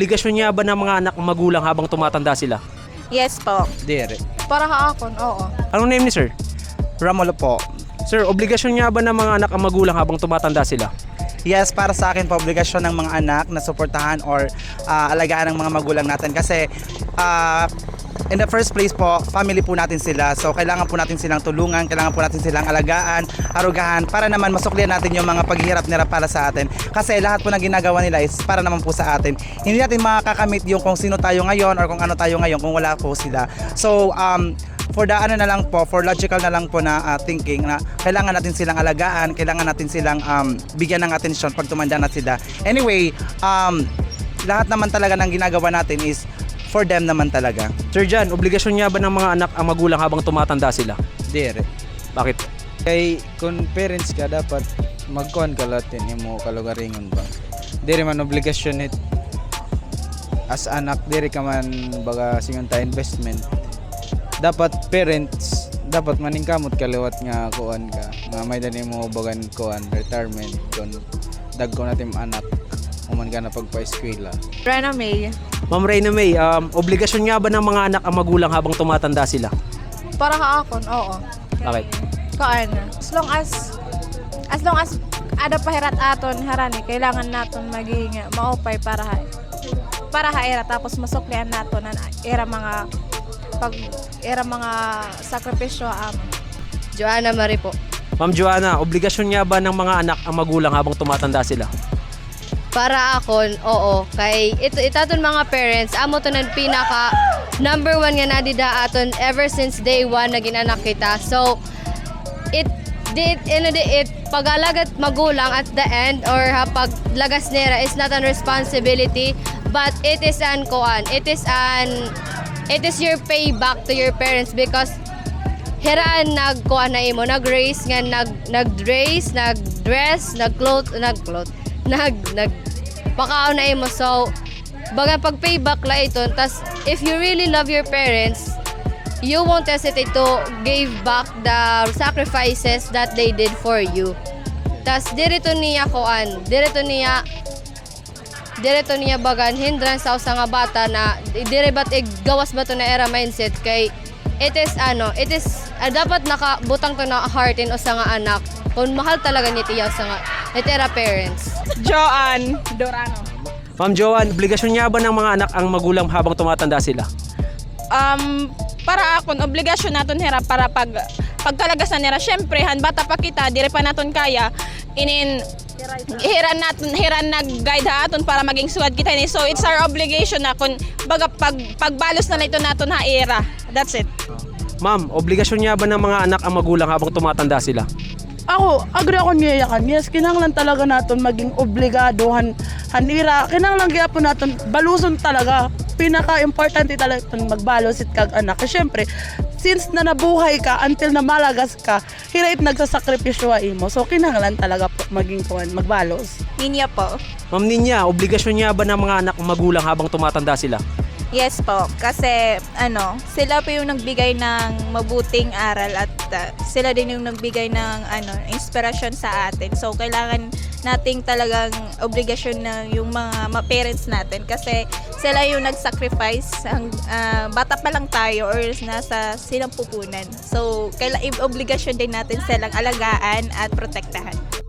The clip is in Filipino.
Obligasyon niya ba ng mga anak ang magulang habang tumatanda sila? Yes po. Dire. Para kaakon, oo. Anong name ni sir? Ramulo po. Sir, obligasyon niya ba ng mga anak ang magulang habang tumatanda sila? Yes, para sa akin po, obligasyon ng mga anak na suportahan or ah, alagaan ng mga magulang natin. Kasi ah, in the first place po, family po natin sila. So, kailangan po natin silang tulungan, kailangan po natin silang alagaan, arugahan, para naman masuklian natin yung mga paghihirap nila para sa atin. Kasi lahat po na ginagawa nila is para naman po sa atin. Hindi natin makakakamit yung kung sino tayo ngayon or kung ano tayo ngayon kung wala po sila. So, um, for the ano na lang po, for logical na lang po na ah, thinking na kailangan natin silang alagaan, kailangan natin silang um, bigyan ng atensyon pag tumanda na sila. Anyway, um, lahat naman talaga ng ginagawa natin is for them naman talaga. Sir Jan, obligasyon niya ba ng mga anak ang magulang habang tumatanda sila? Dire. Bakit? Kay kung parents ka dapat magkuhan ka latin imo kalugaringon ba. Dire man obligasyon it as anak dire ka man baga singon ta investment. Dapat parents dapat maningkamot ka liwat nga kuan ka nga may dani mo bagan kuan retirement kun dagko natin anak human ka na pagpa-eskwela. Rena May. Ma'am Reyna May, um, obligasyon niya ba ng mga anak ang magulang habang tumatanda sila? Para kaakon, oo. Bakit? Kaan. As long as, as long as ada pahirat aton harani, kailangan naton maging maupay para ha, para haera tapos masuklian naton ang era mga pag era mga sakripisyo am. Joanna Marie po. Ma'am Joanna, obligasyon niya ba ng mga anak ang magulang habang tumatanda sila? Para akon, oo. Kay ito itaton mga parents, amo to ng pinaka number one nga nadida aton ever since day one na ginanak kita. So, it did in the it pagalagat magulang at the end or hapag lagas nera is not an responsibility but it is an kuan it is an it is your payback to your parents because hiraan nagkuha na imo nag-race nga nag nag-race nag-dress nag-cloth nag-cloth nag nag pakaon na imo so baga pag payback la ito tas if you really love your parents you won't hesitate to give back the sacrifices that they did for you. Tas dirito niya kuan dirito niya direto niya bagan hindrance sa usa nga bata na dire bat gawas ba to na era mindset kay it is ano it is ah, dapat nakabutang to na heart in usa nga anak kung mahal talaga ni tiya sa nga ni tera parents Joan Dorano. Ma'am Joanne, obligasyon niya ba ng mga anak ang magulang habang tumatanda sila? um, para akon obligasyon naton hera para pag pagkalagasan nila syempre han bata pa kita dire pa naton kaya inin hiran naton hiran nag-guide ha aton para maging suwad kita ni so it's our obligation na kun baga pag pagbalos na ito naton ha era that's it Ma'am, obligasyon niya ba ng mga anak ang magulang habang tumatanda sila? Ako, agree ako niya yakan. Yes, kinahanglan talaga naton maging obligado han hanira. Kinahanglan gyapon naton baluson talaga. Pinaka-importante talaga itong magbalos it kag anak. Kasi syempre, since na nabuhay ka until na malagas ka, hirait nagsasakripisyo imo. So kinahanglan talaga po maging kuan magbalos. Ninya po. Ma'am Ninya, obligasyon niya ba ng mga anak ang magulang habang tumatanda sila? Yes po, kasi ano, sila po yung nagbigay ng mabuting aral at uh, sila din yung nagbigay ng ano, inspirasyon sa atin. So kailangan nating talagang obligasyon na yung mga parents natin kasi sila yung nag-sacrifice ang ah, bata pa lang tayo or nasa silang pupunan. So kailangan obligasyon din natin silang alagaan at protektahan.